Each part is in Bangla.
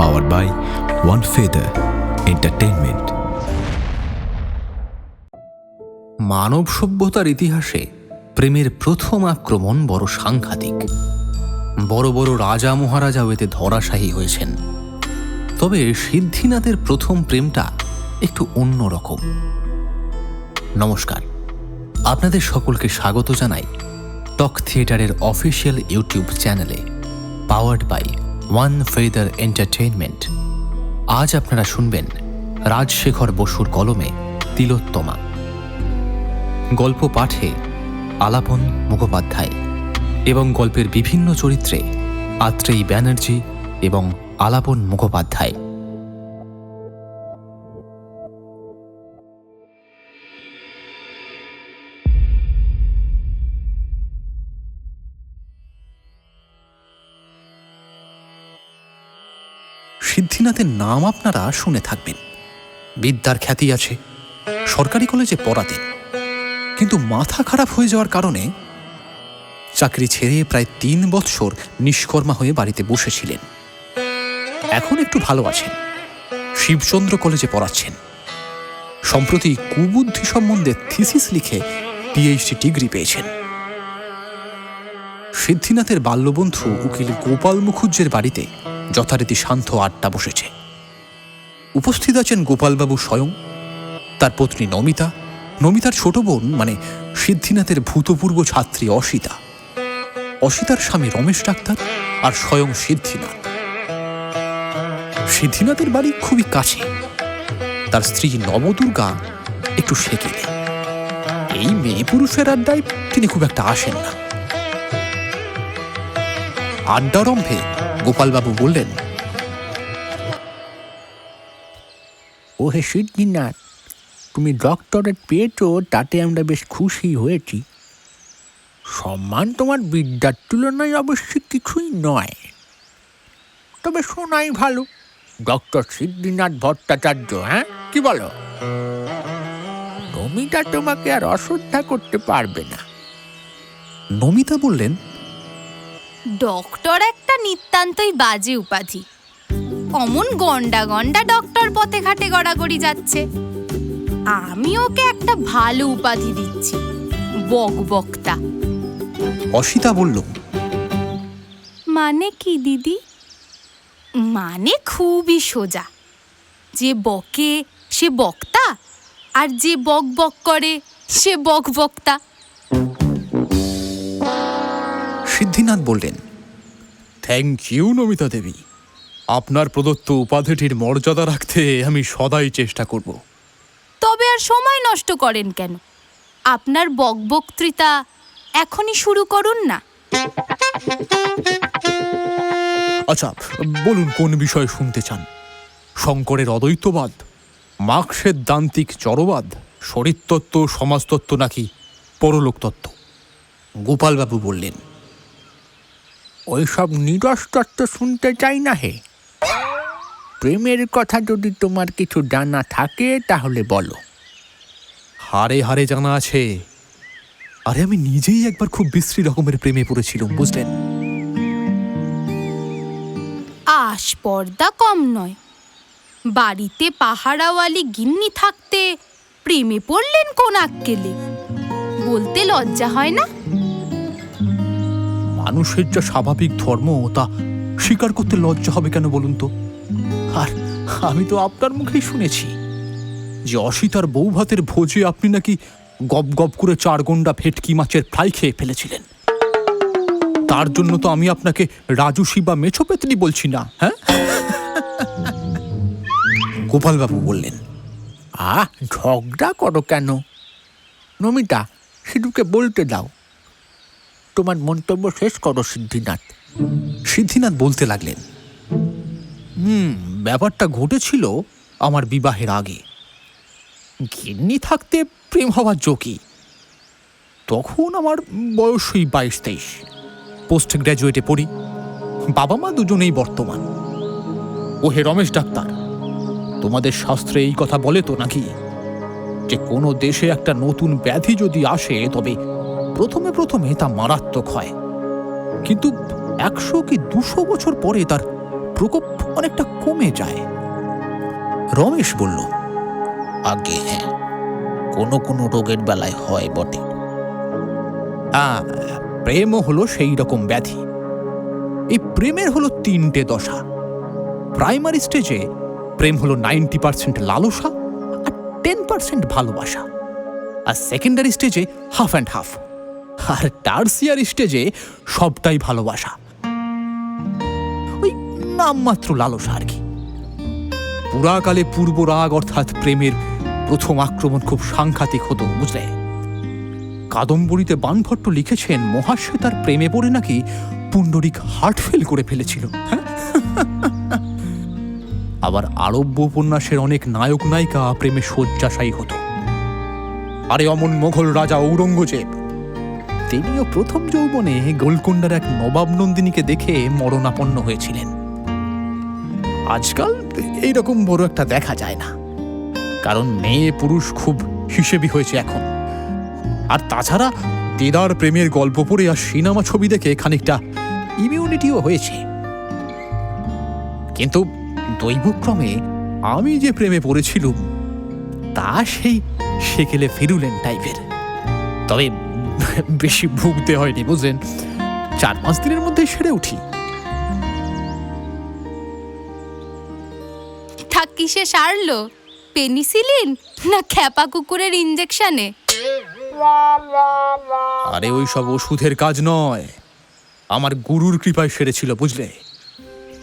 Power by one feather entertainment মানব সভ্যতার ইতিহাসে প্রেমের প্রথম আক্রমণ বড় সাংঘাতিক। বড় বড় রাজা মহারাজাও এতে ধরাশায়ী হয়েছেন। তবে সিদ্ধিনাথের প্রথম প্রেমটা একটু অন্যরকম নমস্কার। আপনাদের সকলকে স্বাগত জানাই টক থিয়েটারের অফিসিয়াল ইউটিউব চ্যানেলে powered by one feather entertainment আজ আপনারা শুনবেন রাজশেখর বসুর কলমে তিলোত্তমা। গল্প পাঠে আলাপন মুখোপাধ্যায় এবং গল্পের বিভিন্ন চরিত্রে আত্রেয়ী ব্যানার্জি এবং আলাপন মুখোপাধ্যায়। সিদ্ধিনাথের নাম আপনারা শুনে থাকবেন। বিদ্যার খ্যাতি আছে, সরকারি কলেজে পড়াতেন কিন্তু মাথা খারাপ হয়ে যাওয়ার কারণে চাকরি ছেড়ে প্রায় তিন বৎসর নিষ্কর্মা হয়ে বাড়িতে বসেছিলেন। এখন একটু ভালো আছেন, শিবচন্দ্র কলেজে পড়াচ্ছেন। সম্প্রতি কুবুদ্ধি সম্বন্ধে থিসিস লিখে পিএইচডি ডিগ্রি পেয়েছেন। সিদ্ধিনাথের বাল্যবন্ধু উকিল গোপাল মুখুজ্জের বাড়িতে যথারীতি শান্ত আড্ডা বসেছে। উপস্থিত আছেন গোপালবাবু স্বয়ং, তার পত্নী নমিতা, নমিতার ছোট বোন মানে সিদ্ধিনাথের ভূতপূর্ব ছাত্রী অসিতা। অসিতার স্বামী রমেশ ডাক্তার আর স্বয়ং সিদ্ধিনাথ। সিদ্ধিনাথের বাড়ি খুবই কাছে। তার স্ত্রী নবদুর্গা একটু সেকেলে। এই মেয়ে পুরুষের আড্ডায় তিনি খুব একটা আসেন না। আড্ডারম্ভে গোপালবাবু বললেন ও হে সিদ্ধিনাথ তুমি ডক্টরেট পেয়েছ তাতে আমরা বেশ খুশি হয়েছি। সম্মান তোমার বিদ্যার তুলনায় অবশ্যই কিছুই নয়। তবে শোনাই ভালো ডক্টর সিদ্ধিনাথ ভট্টাচার্য হ্যাঁ? কি বলো? নমিতা তোমাকে আর অশ্রদ্ধা করতে পারবে না। নমিতা বললেন ডক্টর একটা নিতান্তই বাজে উপাধি। অমন গন্ডা গন্ডা ডক্টর পথে ঘাটে গড়াগড়ি যাচ্ছে। আমি ওকে একটা ভালো উপাধি দিচ্ছি বক বক্তা। অসিতা বলল মানে কি দিদি? মানে খুবই সোজা। যে বকে সে বক্তা আর যে বক বক করে সে বক বক্তা। সিদ্ধিনাথ বললেন থ্যাংক ইউ নমিতা দেবী। আপনার প্রদত্ত উপাধিটির মর্যাদা রাখতে আমি সদাই চেষ্টা করব। তবে আর সময় নষ্ট করেন কেন? আপনার বকবক্তৃতা এখনই শুরু করুন না। আচ্ছা বলুন কোন বিষয় শুনতে চান? শঙ্করের অদ্বৈতবাদ মার্ক্সের দান্তিক চরবাদ শরীরতত্ত্ব সমাজতত্ত্ব নাকি পরলোকতত্ত্ব? গোপালবাবু বললেন ওইসব নিরস তত্ত্ব শুনতে চাই না হে। প্রেমের কথা যদি তোমার কিছু জানা থাকে তাহলে বলো। হারে হারে জানা আছে। আরে আমি নিজেই একবার খুব বিশ্রী রকমের প্রেমে পড়েছিলাম বুঝলেন? আশ পর্দা কম নয়। বাড়িতে পাহারাওয়ালি গিন্নি থাকতে প্রেমে পড়লেন কোন আক্কেলে। বলতে লজ্জা হয় না? মানুষের যা স্বাভাবিক ধর্ম, তা স্বীকার করতে লজ্জা হবে কেন বলুন তো? আর আমি তো আপনার মুখেই শুনেছি যে অসিতার বউ ভাতের ভোজে আপনি নাকি গপ গপ করে চার গন্ডা ভেটকি মাছের ফ্রাই খেয়ে ফেলেছিলেন। তার জন্য তো আমি আপনাকে রাজুসি বা মেছো পেতনি বলছি না হ্যাঁ? গোপালবাবু বললেন, আহ, ঝগড়া করো কেন? নমিতা, সিধুকে বলতে দাও। তোমার মন্তব্য শেষ করো, সিদ্ধিনাথ। সিদ্ধিনাথ বলতে লাগলেন, হুম, ব্যাপারটা ঘটেছিল আমার বিবাহের আগে। গিন্নি থাকতে প্রেম হওয়ার জোকি তখন আমার বয়সই বাইশ তেইশ। পোস্ট গ্র্যাজুয়েটে পড়ি। বাবা মা দুজনেই বর্তমান। ও হে রমেশ ডাক্তার, তোমাদের শাস্ত্রে এই কথা বলে তো নাকি? যে কোনো দেশে একটা নতুন ব্যাধি যদি আসে, তবে প্রথমে প্রথমে তা মারাত্মক হয়। কিন্তু একশো কি দুশো বছর পরে তার প্রকোপ অনেকটা কমে যায়। রমেশ বলল আগে হ্যাঁ কোনো কোনো রোগের বেলায় হয় বটে। হ্যাঁ প্রেমও হলো সেই রকম ব্যাধি। এই প্রেমের হলো তিনটে দশা। প্রাইমারি স্টেজে প্রেম হলো নাইনটি পার্সেন্ট লালসা আর টেন পার্সেন্ট ভালোবাসা। আর সেকেন্ডারি স্টেজে হাফ অ্যান্ড হাফ। আর টার্সিয়ার স্টেজে সবটাই ভালোবাসা। ওই নামমাত্র লালসা আর কি। পুরাকালে পূর্ব রাগ অর্থাৎ প্রেমের প্রথম আক্রমণ খুব সাংঘাতিক হতো, বুঝলে? কাদম্বরীতে বানভট্ট লিখেছেন, মহাশয় তার প্রেমে পড়ে নাকি পুণ্ডরিক হার্ট ফেল করে ফেলেছিল। হ্যাঁ? আবার আরব্য উপন্যাসের অনেক নায়ক নায়িকা প্রেমে শয্যাশায়ী হতো। আরে অমন মোঘল রাজা ঔরঙ্গজেব তিনিও প্রথম যৌবনে গোলকুন্ডার এক নবাব নন্দিনীকে দেখে মরণাপন্ন হয়েছিলেন। আজকাল এইরকম বড় একটা দেখা যায় না। কারণ মেয়ে পুরুষ খুব হিসেবি হয়েছে এখন। আর তাছাড়া দেদার প্রেমের গল্প পড়ে আর সিনেমা ছবি দেখে খানিকটা ইমিউনিটিও হয়েছে। কিন্তু দৈবক্রমে আমি যে প্রেমে পড়েছিলুম, তা সেই সেকেলে ফিরুলেন টাইপের তবে বেশি ভুগতে হয়নি বুঝলেন? চার পাঁচ দিনের মধ্যে সেরে উঠি। তা কিসে সারলো? পেনিসিলিন না খ্যাপা কুকুরের ইঞ্জেকশনে আরে ওই সব ওষুধের কাজ নয়। আমার গুরুর কৃপায় সেরেছিল বুঝলে?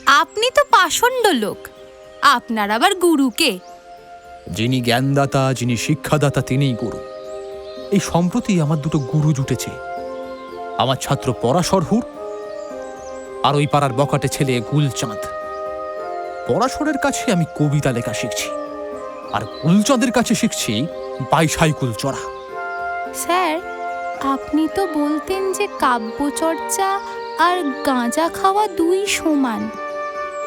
আপনি তো পাষণ্ড লোক। আপনার আবার গুরুকে? যিনি জ্ঞানদাতা যিনি শিক্ষাদাতা তিনিই গুরু। এই সম্প্রতি আমার দুটো গুরু জুটেছে। আমার ছাত্র পরাশরহুর আর ওই পাড়ার বকাটে ছেলে গুলচাঁদ। পরাশরের কাছে আমি কবিতা লেখা শিখছি আর গুলচাঁদের কাছে শিখছি বাইসাইকুল চড়া স্যার আপনি তো বলতেন যে কাব্যচর্চা আর গাঁজা খাওয়া দুই সমান।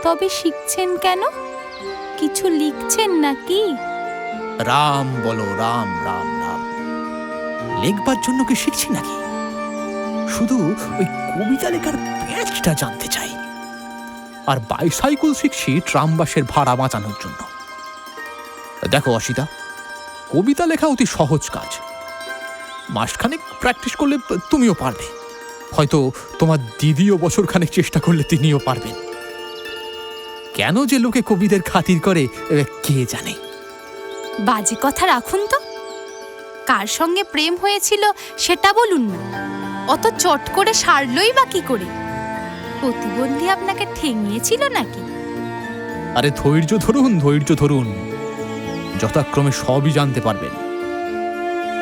তবে শিখছেন কেন? কিছু লিখছেন নাকি? রাম বলো রাম রাম। লেখবার জন্য কি শিখছি নাকি? শুধু ওই কবিতা লেখার প্যাচটা জানতে চাই। আর বাইসাইকেল শিখছি ট্রামবাসের ভাড়া বাঁচানোর জন্য। দেখো, অসিতা, কবিতা লেখা অতি সহজ কাজ। মাসখানেক প্র্যাকটিস করলে তুমিও পারবে। হয়তো তোমার দিদিও বছরখানেক চেষ্টা করলে তিনিও পারবেন। কেন যে লোকে কবিদের খাতির করে কে জানে? বাজে কথা রাখুন তো। কার সঙ্গে প্রেম হয়েছিল সেটা বলুন না। অত চট করে সারলই বা কি করে? প্রতিবন্ধী আপনাকে ঠেঙিয়েছিল নাকি? আরে ধৈর্য ধরুন ধৈর্য ধরুন। যথাক্রমে সবই জানতে পারবেন।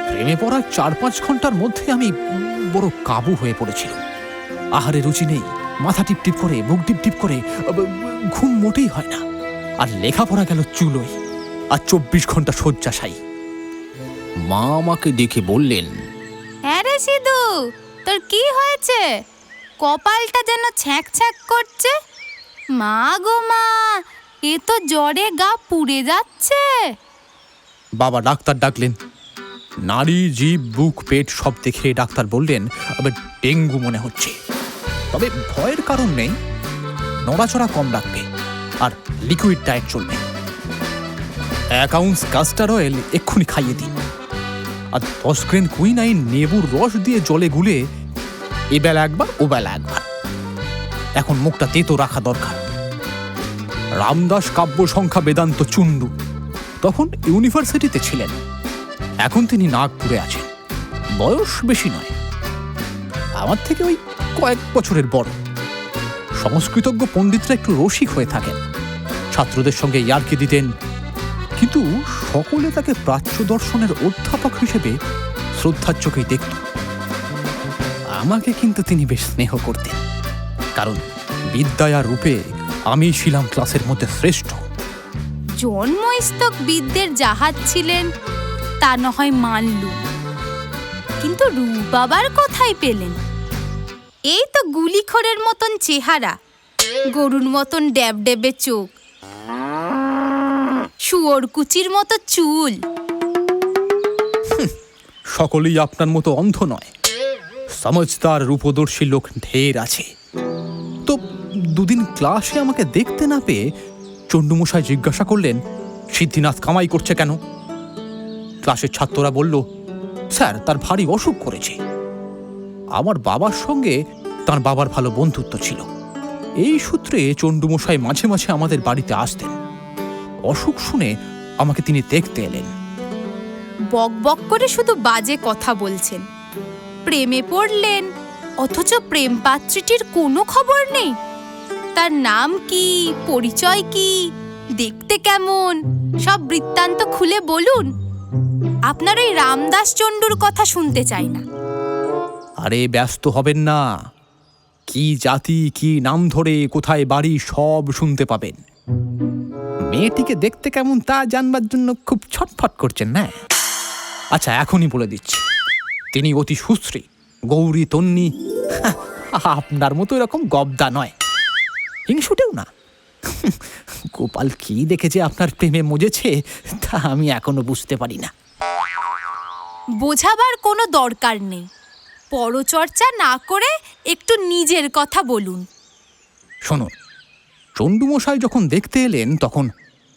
প্রেমে পড়ার চার পাঁচ ঘণ্টার মধ্যে আমি বড় কাবু হয়ে পড়েছিল আহারে রুচি নেই, মাথা টিপ টিপ করে, মুখ টিপ টিপ করে, ঘুম মোটেই হয় না। আর লেখাপড়া গেল চুলোই আর চব্বিশ ঘণ্টা শয্যাশায়ী। মা আমাকে দেখে বললেন হ্যাঁ রে সিধু তোর কি হয়েছে? কপালটা যেন ছ্যাঁক ছ্যাঁক করছে? মা গো মা এ তো জ্বরে গা পুড়ে যাচ্ছে। বাবা ডাক্তার ডাকলেন। নারী জীব বুক পেট সব দেখে ডাক্তার বললেন আবার ডেঙ্গু মনে হচ্ছে। তবে ভয়ের কারণ নেই। নড়াচড়া কম রাখবে আর লিকুইড ডায়েট চলবে। এক আউন্স কাস্টার অয়েল এক্ষুনি খাইয়ে দিন। আর দশ গ্রেন কুইনাইন নেবুর রস দিয়ে জলে গুলে এবেলা একবার ওবেলা একবার। এখন মুখটা তেতো রাখা দরকার। রামদাস কাব্য সংখ্যা বেদান্ত চুন্ডু তখন ইউনিভার্সিটিতে ছিলেন। এখন তিনি নাগপুরে আছেন। বয়স বেশি নয়। আমার থেকে ওই কয়েক বছরের বড়। সংস্কৃতজ্ঞ পণ্ডিতরা একটু রসিক হয়ে থাকেন। ছাত্রদের সঙ্গে ইয়ার্কি দিতেন। কিন্তু সকলে তাকে প্রাচ্য দর্শনের অধ্যাপক হিসেবে শ্রদ্ধার চোখেই দেখত। আমাকে কিন্তু তিনি বেশ স্নেহ করতেন, কারণ বিদ্যায় রূপে আমি ছিলাম ক্লাসের মধ্যে শ্রেষ্ঠ। জন্মস্তক বিদ্যের জাহাজ ছিলেন, তা না হয় মানলুম কিন্তু রূপ বাবার কোথায় পেলেন। এই তো গুলিখোরের মতন চেহারা, গরুর মতন ড্যাব ড্যাবে চোখ শুয়োর কুচির মতো চুল। সকলেই আপনার মতো অন্ধ নয়। সমজদার, রূপদর্শী লোক ঢের আছে। তো দুদিন ক্লাসে আমাকে দেখতে না পেয়ে চণ্ডুমশাই জিজ্ঞাসা করলেন, সিদ্ধিনাথ কামাই করছে কেন? ক্লাসের ছাত্ররা বলল, স্যার, তার ভারী অসুখ করেছে। আমার বাবার সঙ্গে তার বাবার ভালো বন্ধুত্ব ছিল। এই সূত্রে চণ্ডুমশাই মাঝে মাঝে আমাদের বাড়িতে আসতেন। অসুখ শুনে আমাকে তিনি দেখতে এলেন। বক বক করে শুধু বাজে কথা বলছেন। প্রেমে পড়লেন অথচ প্রেম পাত্রীটির কোনো খবর নেই। তার নাম কি পরিচয় কি দেখতে কেমন সব বৃত্তান্ত খুলে বলুন। আপনার এই রামদাস চণ্ডুর কথা শুনতে চাই না। আরে ব্যস্ত হবেন না। কি জাতি কি নাম ধরে কোথায় বাড়ি সব শুনতে পাবেন। মেয়েটিকে দেখতে কেমন তা জানবার জন্য খুব ছটফট করছেন না আচ্ছা এখনই বলে দিচ্ছি। তিনি অতি সুশ্রী গৌরী তন্নি আপনার মতো এরকম গবদা নয়। হিংসুটেও না। গোপাল কি দেখেছে আপনার প্রেমে মজেছে তা আমি এখনও বুঝতে পারি না। বোঝাবার কোনো দরকার নেই। পরচর্চা না করে একটু নিজের কথা বলুন। শোনো চণ্ডুমশাই যখন দেখতে এলেন তখন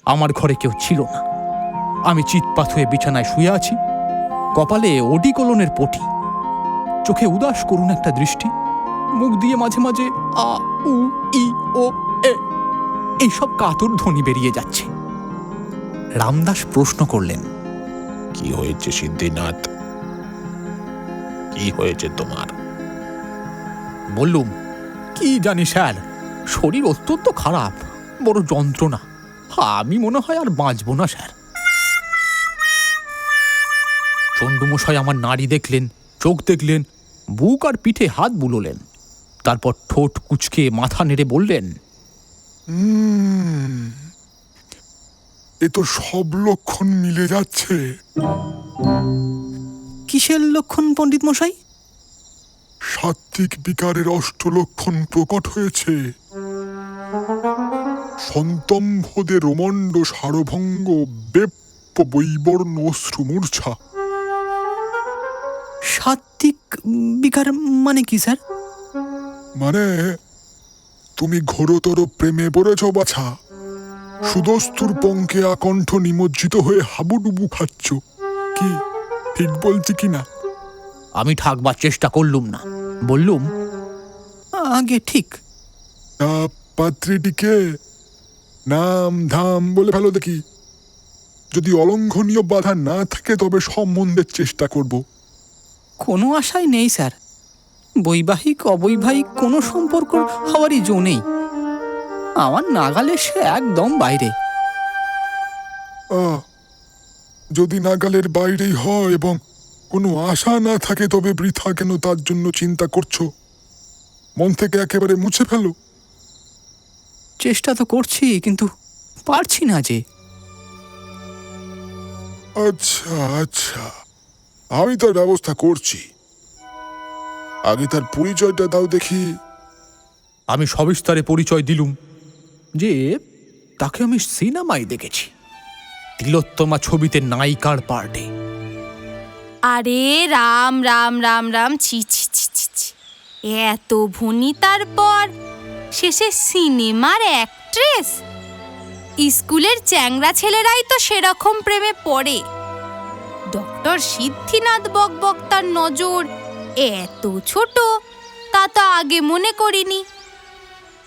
আমার ঘরে কেউ ছিল না। আমি চিৎপাত হয়ে বিছানায় শুয়ে আছি। কপালে ওডিকলনের পটি। চোখে উদাস করুন একটা দৃষ্টি। মুখ দিয়ে মাঝে মাঝে আ উ ই ও এ। এইসব কাতর ধ্বনি বেরিয়ে যাচ্ছে। রামদাস প্রশ্ন করলেন কি হয়েছে সিদ্ধিনাথ? কি হয়েছে তোমার? বললুম কি জানি স্যার শরীর অত্যন্ত খারাপ বড় যন্ত্রণা। আমি মনে হয় আর বাঁচবো না স্যার। চণ্ডুমশাই আমার নাড়ি দেখলেন চোখ দেখলেন বুক আর পিঠে হাত বুলোলেন। তারপর ঠোঁট কুচকে মাথা নেড়ে বললেন এ তো সব লক্ষণ মিলে যাচ্ছে। কিসের লক্ষণ পণ্ডিত মশাই সাত্ত্বিক বিকারের অষ্টলক্ষণ প্রকট হয়েছে। সন্তম্ভদে রোমণ্ড সারভঙ্গ বেপ্প বৈবর্ণ অশ্রুমূর্ছা। সাত্বিক বিকার মানে কি স্যার? মানে তুমি ঘোরতর প্রেমে পড়েছ বাছা। সুদস্তুর পঙ্কে আকণ্ঠ নিমজ্জিত হয়ে হাবুডুবু খাচ্ছ। কি ঠিক বলছি কি না? আমি ঠাকবার চেষ্টা করলুম না। বললুম আগে ঠিক। পাত্রীটিকে নাম ধাম বলে ফেলো দেখি। যদি অলঙ্ঘনীয় বাধা না থাকে তবে সম্বন্ধের চেষ্টা করব। কোনো আশাই নেই স্যার। বৈবাহিক অবৈবাহিক কোনো সম্পর্ক হওয়ারই জো নেই। আমার নাগালে সে একদম বাইরে। যদি নাগালের বাইরেই হয় এবং কোনো আশা না থাকে তবে বৃথা কেন তার জন্য চিন্তা করছ? মন থেকে একেবারে মুছে ফেলো। চেষ্টা তো করছি কিন্তু পারছি না যে। আচ্ছা আচ্ছা। আমি তার ব্যবস্থা করছি। আগে তার পরিচয়টা দাও দেখি। আমি সবিস্তারে পরিচয় দিলুম যে তাকে আমি সিনেমায় দেখেছি। তিলোত্তমা ছবিতে নায়িকার পার্টে। আরে রাম রাম রাম রাম, ছি ছি ছি ছি ছি। এত ভনিতার পর শেষে সিনেমার অ্যাক্ট্রেস স্কুলের চ্যাংরা ছেলেরাই তো সেরকম প্রেমে পড়ে। ডক্টর সিদ্ধিনাথ বকবক তার নজর। এত ছোট, তা তো আগে মনে করিনি।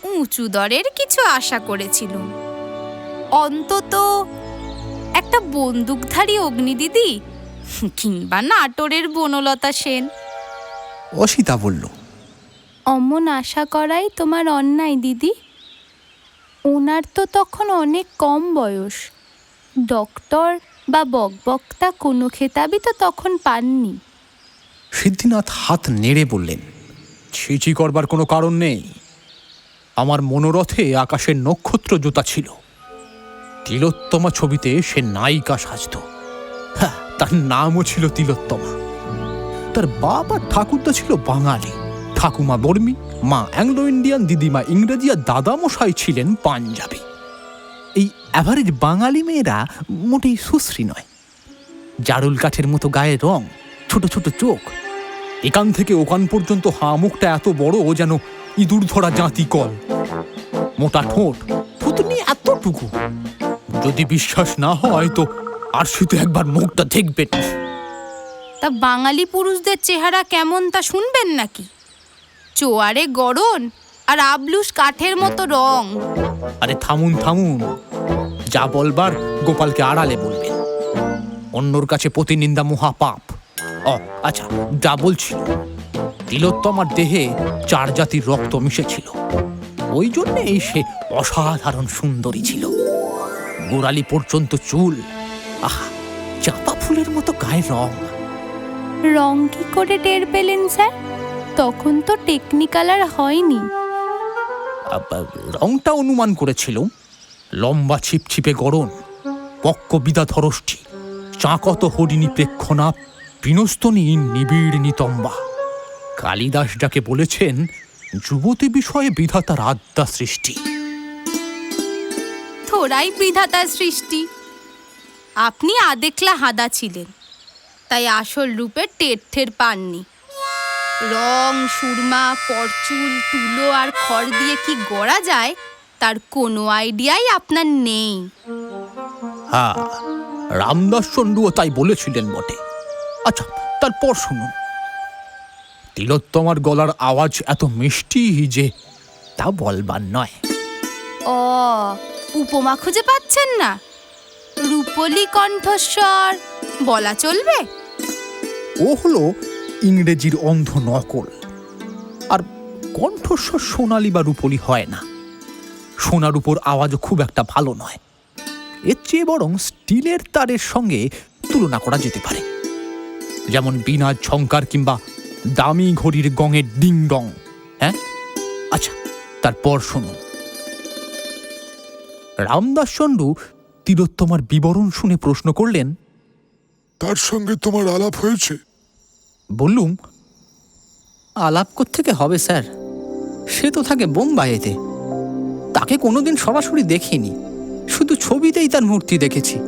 উঁচু দরের কিছু আশা করেছিলুম। অন্তত একটা বন্দুকধারী অগ্নিদিদি কিংবা নাটোরের বনলতা সেন। অসিতা বলল অমন আশা করাই তোমার অন্যায় দিদি। ওনার তো তখন অনেক কম বয়স। ডক্টর বা বকবক্তা কোনো খেতাবই তো তখন পাননি। সিদ্ধিনাথ হাত নেড়ে বললেন ছিচি করবার কোনো কারণ নেই। আমার মনোরথে আকাশের নক্ষত্র জোতা ছিল। তিলোত্তমা ছবিতে সে নায়িকা সাজত। তার নামও ছিল তিলোত্তমা। তার বাবা ঠাকুরদা ছিল বাঙালি। ঠাকুমা বর্মী, মা অ্যাংলো ইন্ডিয়ান দিদিমা ইংরেজি আর দাদামশাই ছিলেন পাঞ্জাবি। এই অ্যাভারেজ বাঙালি মেয়েরা মোটেই সুশ্রী নয়। জারুল কাঠের মতো গায়ের রং, ছোট ছোট চোখ, এখান থেকে ওখান পর্যন্ত হাঁ মুখটা এত বড় ও যেন ইঁদুর ধরা জাঁতি কল। মোটা ঠোঁট থুতনি এতটুকু। যদি বিশ্বাস না হয় তো আর শুধু একবার মুখটা দেখবেন। তা বাঙালি পুরুষদের চেহারা কেমন তা শুনবেন নাকি? চোয়ারে গড়ন আর আবলুস কাঠের মতো রং। আরে থামুন থামুন। যা বলবার গোপালকে আড়ালে বলবেন অন্যর কাছে প্রতিনিন্দা মহা পাপ ও আচ্ছা যা বলছিল। তিলোত্তমার দেহে চার জাতির রক্ত মিশেছিল। ওই জন্যেই সে অসাধারণ সুন্দরী ছিল। গোড়ালি পর্যন্ত চুল আহা চাপা ফুলের মতো গায়ে রং। রং কি করে টের পেলেন স্যার? তখন তো টেকনিক্যাল আর হয়নি। আব- রংটা অনুমান করেছিল। লম্বা ছিপছিপে গড়ন পক্ক বিদা ধরষ্টি চাঁকত হরিণী প্রেক্ষণা বিনস্তনী নিবিড় নিতম্বা। কালিদাস যাকে বলেছেন যুবতী বিষয়ে বিধাতার আদ্যা সৃষ্টি। থোড়াই বিধাতার সৃষ্টি। আপনি আদেকলা হাদা ছিলেন তাই আসল রূপে টের ঠের পাননি। রং সুরমা পরচুল তুলো আর খড় দিয়ে কি গড়া যায় তার কোনো আইডিয়াই আপনার নেই। হ্যাঁ রামদাস চন্ডুও তাই বলেছিলেন বটে। আচ্ছা তারপর শুনুন। তিলোত্তমার গলার আওয়াজ এত মিষ্টি যে তা বলবার নয়। ও উপমা খুঁজে পাচ্ছেন না? রূপলি কণ্ঠস্বর বলা চলবে? ও হলো ইংরেজির অন্ধ নকল। আর কণ্ঠস্বর সোনালি বা রূপলি হয় না। সোনার উপর আওয়াজও খুব একটা ভালো নয়। এর চেয়ে বরং স্টিলের তারের সঙ্গে তুলনা করা যেতে পারে। যেমন বিনা ঝঙ্কার কিংবা দামি ঘড়ির গঙের ডিং ডং হ্যাঁ? আচ্ছা তারপর শুনুন। রামদাস চন্ডু তিলোত্তমার বিবরণ শুনে প্রশ্ন করলেন তার সঙ্গে তোমার আলাপ হয়েছে? বললুম আলাপ থেকে হবে স্যার? সে তো থাকে বোম্বাইয়েতে তাকে কোনোদিন সরাসরি দেখিনি। শুধু ছবিতেই তার মূর্তি দেখেছি।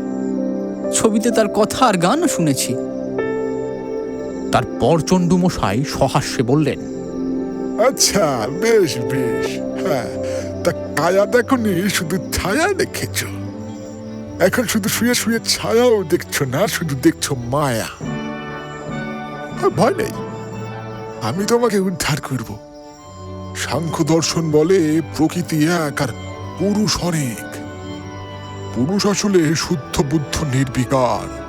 ছবিতে তার কথা আর গানও শুনেছি। তারপর চণ্ডুমশাই সহাস্যে বললেন আচ্ছা বেশ বেশ। হ্যাঁ তা কায়া দেখনি শুধু ছায়া দেখেছ? এখন শুধু শুয়ে শুয়ে ছায়াও দেখছ, না শুধু দেখছ মায়া। ভয় নেই। আমি তোমাকে উদ্ধার করব। সাংখ্য দর্শন বলে প্রকৃতি এক আর পুরুষ অনেক। পুরুষ আসলে শুদ্ধ বুদ্ধ নির্বিকার।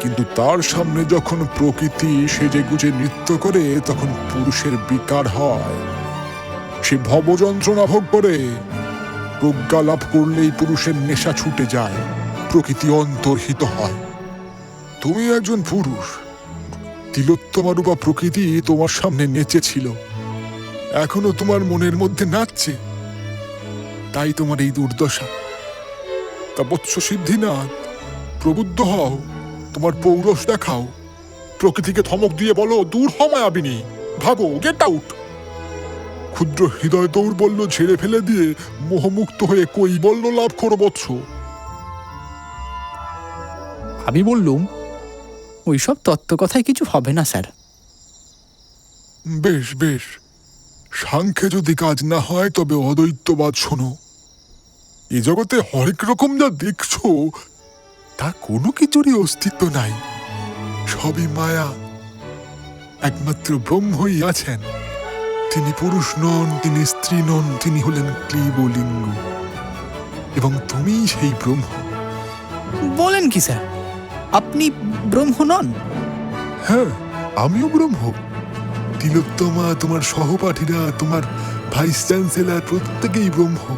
কিন্তু তার সামনে যখন প্রকৃতি সেজে গুজে নৃত্য করে, তখন পুরুষের বিকার হয়। সে ভবযন্ত্রণা ভোগ করে। প্রজ্ঞা লাভ করলেই পুরুষের নেশা ছুটে যায়, প্রকৃতি অন্তর্হিত হয়। তুমি একজন পুরুষ। তিলোত্তমা রূপা প্রকৃতি তোমার সামনে নেচেছিল এখনও তোমার মনের মধ্যে নাচছে। তাই তোমার এই দুর্দশা। তা বৎস সিদ্ধিনাথ, প্রবুদ্ধ হও, তোমার পৌরস দেখাও। প্রকৃতিকে ধমক দিয়ে বলো, দূর হ মায়াবিনী। ভাগো গেট আউট ক্ষুদ্র হৃদয় দৌর্বল্য ঝেড়ে ফেলে দিয়ে মোহমুক্ত হয়ে কৈবল্য লাভ করো বৎস? আমি বললুম ওইসব তত্ত্ব কথায় কিছু হবে না স্যার। বেশ বেশ। সাংখ্যে যদি কাজ না হয় তবে অদ্বৈতবাদ শোনো। এ জগতে হরেক রকম যা দেখছ তা কোনো কিছুরই অস্তিত্ব নাই। সবই মায়া। একমাত্র ব্রহ্মই আছেন। তিনি পুরুষ নন তিনি স্ত্রী নন তিনি হলেন ক্লীবলিঙ্গ। এবং তুমিই সেই ব্রহ্ম। বলেন কি স্যার? আপনি ব্রহ্ম নন? হ্যাঁ আমিও ব্রহ্ম। তিলোত্তমা তোমার সহপাঠীরা তোমার ভাইস চ্যান্সেলার প্রত্যেকেই ব্রহ্ম।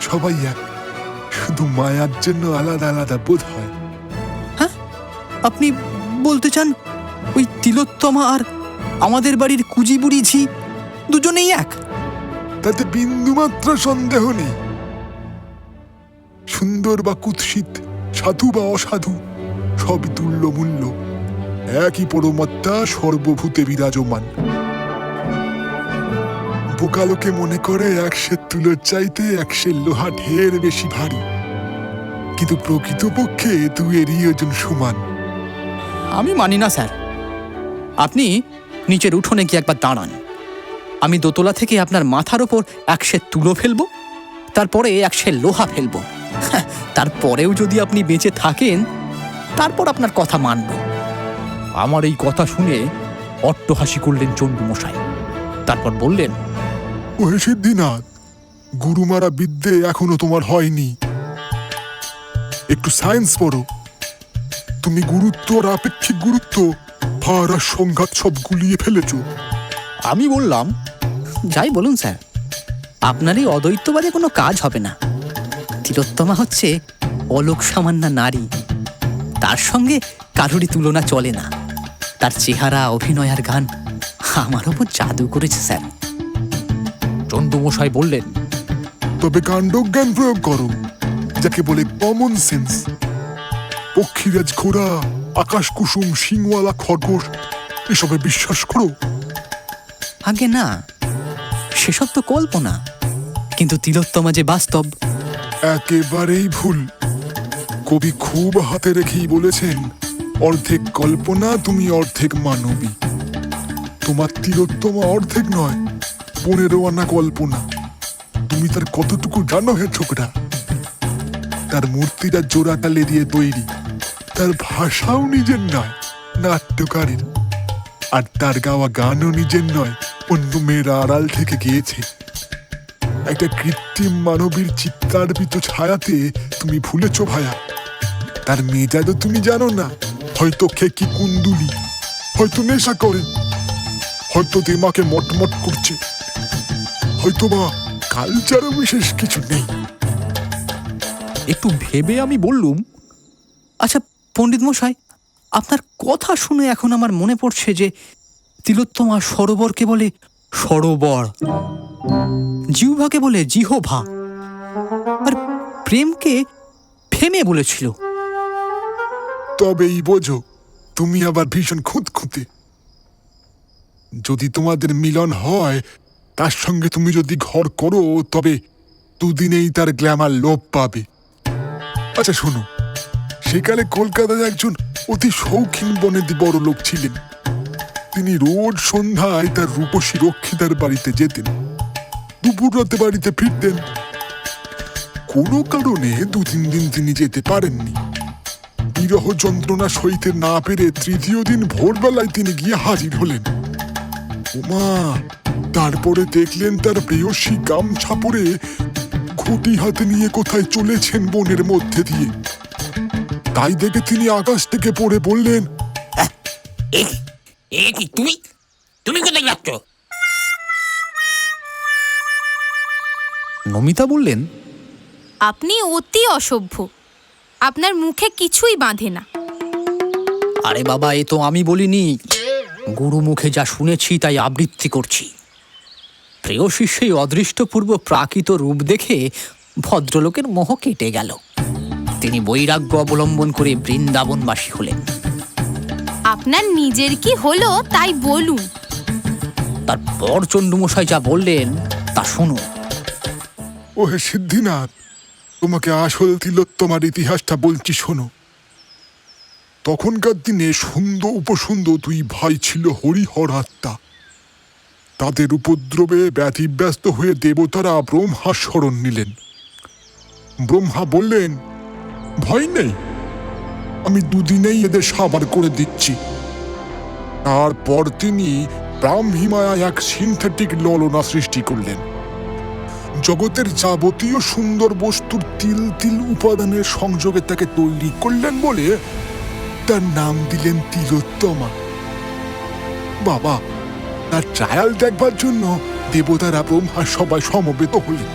সবাই এক। শুধু মায়ার জন্য আলাদা আলাদা বোধ হয়। হ্যাঁ? আপনি বলতে চান ওই তিলোত্তমা আর আমাদের বাড়ির কুজিবুড়ি ঝি দুজনেই এক। তাতে বিন্দুমাত্র সন্দেহ নেই। সুন্দর বা কুৎসিত সাধু বা অসাধু সবই তুল্য মূল্য একই পরমাত্মা সর্বভূতে বিরাজমান। বোকালোকে মনে করে একশে তুলোর চাইতে একশে লোহা ঢের বেশি ভারী। কিন্তু প্রকৃতপক্ষে দুয়েরই ওজন সমান। আমি মানি না স্যার। আপনি নিচের উঠোনে গিয়ে একবার দাঁড়ান। আমি দোতলা থেকে আপনার মাথার ওপর এক সে তুলো ফেলব তারপরে এক সে লোহা ফেলব। হ্যাঁ, তারপরেও যদি আপনি বেঁচে থাকেন তারপর আপনার কথা মানব। আমার এই কথা শুনে অট্টহাসি করলেন চণ্ডী মশাই। তারপর বললেন ওহে সিদ্ধিনাথ গুরুমারা বিদ্যে এখনও তোমার হয়নি। একটু সায়েন্স পড়ো। তুমি গুরুত্ব আর আপেক্ষিক গুরুত্ব ভার আর সংঘাত সব গুলিয়ে ফেলেছো। আমি বললাম যাই বলুন স্যার আপনার এই অদ্বৈতবাদে কোনো কাজ হবে না। তিলোত্তমা হচ্ছে অলোক সামান্যা নারী। তার সঙ্গে কারোরই তুলনা চলে না। তার চেহারা অভিনয় আর গান আমার ওপর জাদু করেছে স্যার। চন্দ্রমশাই বললেন তবে কাণ্ডজ্ঞান প্রয়োগ করো যাকে বলে কমন সেন্স পক্ষীরাজ ঘোড়া আকাশ কুসুম সিংওয়ালা খরগোশ এসবে বিশ্বাস করো। আগে না, সেসব তো কল্পনা। কিন্তু তিলোত্তমা যে বাস্তব। একেবারেই ভুল। কবি খুব হাতে রেখেই বলেছেন, অর্ধেক কল্পনা, তুমি অর্ধেক মানবী। তোমার তিলোত্তমা অর্ধেক নয়, পনেরো আনা কল্পনা। তুমি তার কতটুকু জানো হে ছোকরা তার মূর্তিটা জোড়া তালে দিয়ে তৈরি। তার ভাষাও নিজের নয়, নাট্যকারের। আর তার গাওয়া গানও নিজের নয় অন্য মেয়েরা আড়াল থেকে গিয়েছে। একটা কৃত্রিম মানবীর চিত্তার্পিত ছায়াতে তুমি ভুলেছ ভায়া। তার মেজাজও তুমি জানো না। হয়তো খেকি কুন্দুলি, হয়তো নেশা করে, হয়তো দিমাকে মটমট করছে। হয়তো বা কালচারও বিশেষ কিছু নেই। একটু ভেবে আমি বললুম আচ্ছা পণ্ডিত মশাই আপনার কথা শুনে এখন আমার মনে পড়ছে যে তিলোত্তমা সরোবরকে বলে সরোবর। জিহ্বাকে বলে জিহোভা আর প্রেমকে ফেমে বলেছিল। তবেই বোঝো, তুমি আবার ভীষণ খুঁতখুঁতে। যদি তোমাদের মিলন হয়, তার সঙ্গে তুমি যদি ঘর করো, তবে দুদিনেই তার গ্ল্যামার লোপ পাবে। আচ্ছা শোনো, সেকালে কলকাতায় একজন অতি শৌখিন বনেদি বড় লোক ছিলেন। তিনি রোজ সন্ধ্যায় তার রূপসী রক্ষিতার বাড়িতে যেতেন। দুপুর রাতে বাড়িতে ফিরতেন। কোনো কারণে দু তিন দিন তিনি যেতে পারেননি। বিরহ যন্ত্রণা সইতে না পেরে তৃতীয় দিন ভোরবেলায় তিনি গিয়ে হাজির হলেন। উমা, তারপরে দেখলেন তার প্রেয়সী গামছা পরে ঘুটি হাতে নিয়ে কোথায় চলেছেন বনের মধ্যে দিয়ে। তাই দেখে তিনি আকাশ থেকে পড়ে বললেন এ কি? তুমি? তুমি কোথায় যাচ্ছ? নমিতা বললেন আপনি অতি অসভ্য। আপনার মুখে কিছুই বাঁধে না। আরে বাবা এ তো আমি বলিনি। গুরু মুখে যা শুনেছি তাই আবৃত্তি করছি। প্রেয়সীর সেই অদৃষ্টপূর্ব প্রাকৃত রূপ দেখে ভদ্রলোকের মোহ কেটে গেল। তিনি বৈরাগ্য অবলম্বন করে বৃন্দাবনবাসী হলেন। আপনার নিজের কি হলো তাই বলুন। তারপর চণ্ডুমশাই যা বললেন তা শুনুন। ও হে সিদ্ধিনাথ তোমাকে আসল তিলোত্তমার ইতিহাসটা বলছি শোনো। তখনকার দিনে সুন্দর উপসুন্দর দুই ভাই ছিল হরিহর আত্মা। তাদের উপদ্রবে ব্যতিব্যস্ত হয়ে দেবতারা ব্রহ্মা শরণ নিলেন। ব্রহ্মা বললেন ভয় নেই আমি দুদিনেই এদের সাবার করে দিচ্ছি। তারপর তিনি ব্রাহ্মীমায় এক সিনথেটিক ললনা সৃষ্টি করলেন। জগতের যাবতীয় সুন্দর বস্তুর তিল তিল উপাদানের সংযোগে তাকে তৈরি করলেন বলে তার নাম দিলেন তিলোত্তমা। বাবা, তার ট্রায়াল দেখবার জন্য দেবতারা ব্রহ্মা সবাই সমবেত হলেন।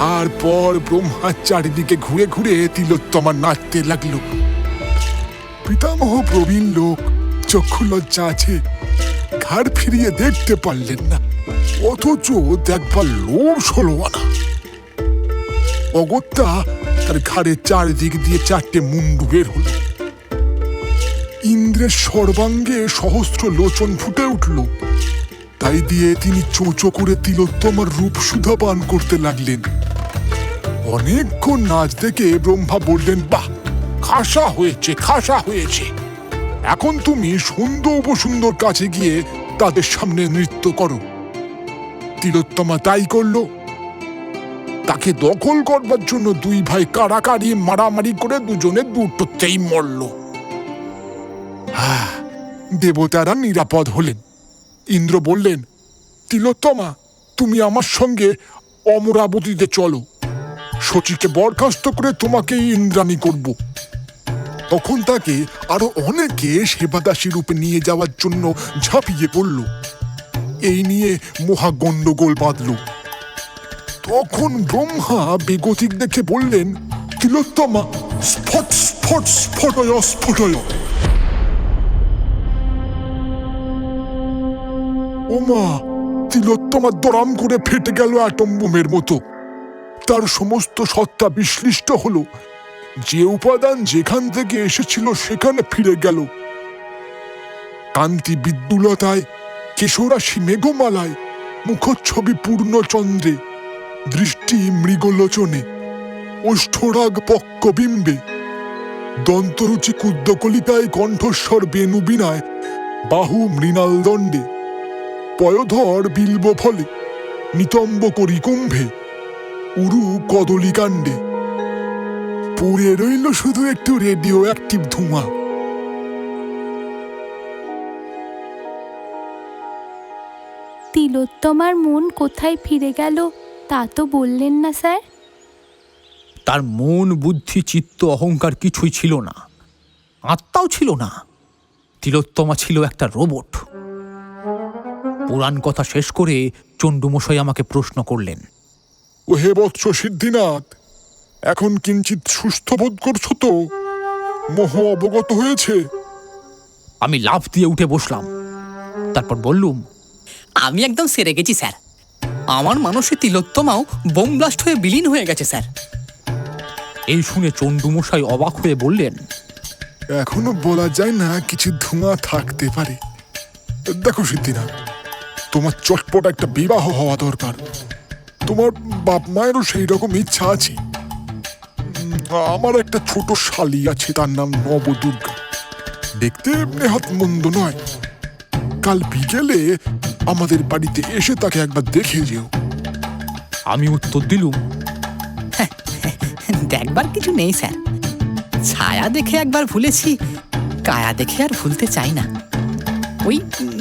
তারপর ব্রহ্মার চারিদিকে ঘুরে ঘুরে তিলোত্তমা নাচতে লাগল। পিতামহ প্রবীণ লোক চক্ষু লজ্জা আছে, ঘাড় ফিরিয়ে দেখতে পারলেন না, অথচ দেখবার লোভ হলো না অগত্যা তার ঘাড়ে চারদিক দিয়ে চারটে মুন্ডু বের হলো। ইন্দ্রের সর্বাঙ্গে সহস্র লোচন ফুটে উঠল। তাই দিয়ে তিনি চোঁচো করে তিলোত্তমার রূপ সুধা পান করতে লাগলেন। অনেকক্ষণ নাচ দেখে ব্রহ্মা বললেন, বাহ, খাসা হয়েছে খাসা হয়েছে। এখন তুমি সুন্দর উপসুন্দর কাছে গিয়ে তাদের সামনে নৃত্য করো। তিলোত্তমা তাই করল। তাকে দখল করবার জন্য দুই ভাই কাড়াকাড়ি মারামারি করে দুজনে দুটোতেই মরল। দেবতারা নিরাপদ হলেন। ইন্দ্র বললেন, তিলোত্তমা, তুমি আমার সঙ্গে অমরাবতীতে চলো। শচীকে বরখাস্ত করে তোমাকে ইন্দ্রাণী করব। তখন তাকে আরও অনেকে সেবাদাসী রূপে নিয়ে যাওয়ার জন্য ঝাঁপিয়ে পড়ল। এই নিয়ে মহা গন্ডগোল বাঁধল। তখন ব্রহ্মা বেগতিক দেখে বললেন, তিলোত্তমা, স্ফট স্ফট, স্ফটয় স্ফটয়। ওমা তিলোত্তমা দরাম করে ফেটে গেল অ্যাটম বোমের মতো। তার সমস্ত সত্তা বিশ্লিষ্ট হলো। যে উপাদান যেখান থেকে এসেছিল সেখানে ফিরে গেল। কান্তি বিদ্যুলতায়, কেশরাশি মেঘমালায়, মুখচ্ছবি পূর্ণচন্দ্রে, দৃষ্টি মৃগলোচনে, ওষ্ঠরাগ পক্কবিম্বে, দন্তরুচি কুদ্দকলিতায় কণ্ঠস্বর বেনুবিনায়, বাহু মৃণাল দণ্ডে পয়ধর বিল্ব ফলে নিতম্ব করি কুম্ভে উরু কদলি কাণ্ডে পুড়ে রইল শুধু একটু রেডিও অ্যাক্টিভ ধোঁয়া। তিলোত্তমার মন কোথায় ফিরে গেল তা তো বললেন না স্যার। তার মন বুদ্ধি চিত্ত অহংকার কিছুই ছিল না। আত্মাও ছিল না। তিলোত্তমা ছিল একটা রোবট। পুরাণ কথা শেষ করে চণ্ডুমশাই আমাকে প্রশ্ন করলেন ও হে বৎস সিদ্ধিনাথ এখন কিঞ্চিত সুস্থ বোধ করছ তো? মোহ অবগত হয়েছে। আমি লাফ দিয়ে উঠে বসলাম। তারপর বললুম আমি একদম সেরে গেছি স্যার। আমার মানুষের তিলোত্তমাও বোম ব্লাস্ট হয়ে বিলীন হয়ে গেছে স্যার। এই শুনে চণ্ডুমশাই অবাক হয়ে বললেন এখনও বলা যায় না কিছু ধোঁয়া থাকতে পারে। দেখো সিদ্ধিনাথ তোমার চটপট একটা বিবাহ হওয়া দরকার। তোমার বাপ মায়েরও সেই রকম ইচ্ছা আছে। আমার একটা ছোট শালি আছে তার নাম নবদুর্গা। দেখতে নেহাত মন্দ নয়। কাল বিকেলে আমাদের বাড়িতে এসে তাকে একবার দেখে যেও। আমি উত্তর দিলুম। দেখবার কিছু নেই স্যার। ছায়া দেখে একবার ভুলেছি কায়া দেখে আর ভুলতে চাই না। ওই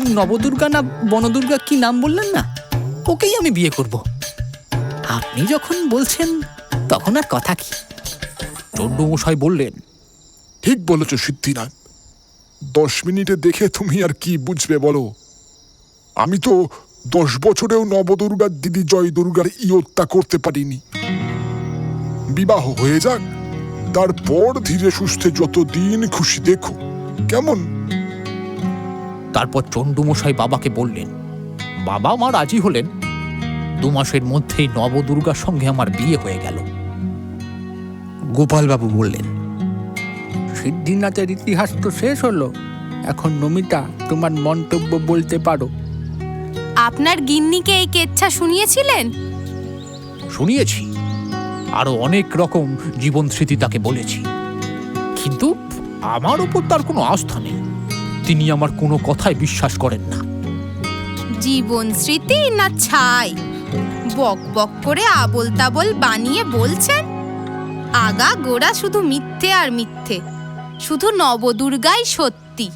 নবদুর্গা না বনদুর্গা কি নাম বললেন না? ওকেই আমি বিয়ে করব। আপনি যখন বলছেন তখন আর কথা কি? চণ্ডুমশাই বললেন ঠিক বলেছ সিদ্ধিনাথ। দশ মিনিটে দেখে তুমি আর কি বুঝবে বলো? আমি তো দশ বছরেও নবদুর্গার দিদি জয় দুর্গার ইয়ত্তা করতে পারিনি। বিবাহ হয়ে যাক তারপর ধীরে সুস্থে যত দিন খুশি দেখো। কেমন? তারপর চণ্ডুমশাই বাবাকে বললেন বাবা মা রাজি হলেন দু মাসের মধ্যেই নবদুর্গার সঙ্গে আমার বিয়ে হয়ে গেল। গোপালবাবু বললেন সিদ্ধিনাথের ইতিহাস তো শেষ হলো। এখন নমিতা তোমার মন্তব্য বলতে পারো। আপনার গিন্নিকে এই কেচ্ছা শুনিয়েছিলেন? শুনিয়েছি। আরও অনেক রকম জীবন স্মৃতি তাকে বলেছি। কিন্তু আমার উপর তার কোনো আস্থা নেই। তিনি আমার কোনো কথায় বিশ্বাস করেন না। জীবন স্মৃতি না ছাই? বক বক করে আবল তাবল বানিয়ে বলছেন, আগা গোড়া শুধু মিথ্যে আর মিথ্যে, শুধু নবদুর্গাই সত্যি।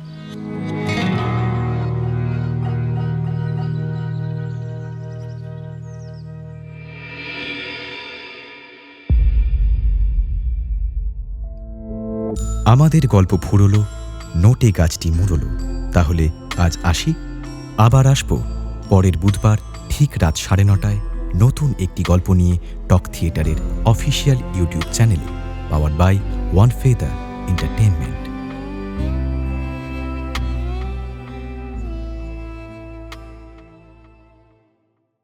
আমাদের গল্প ফুরলো, নোটে গাছটি মুড়লো। তাহলে আজ আসি, আবার আসব পরের বুধবার ঠিক রাত সাড়ে নটায়। নতুন একটি গল্প নিয়ে টক থিয়েটারের অফিসিয়াল ইউটিউব চ্যানেলে power by one feather entertainment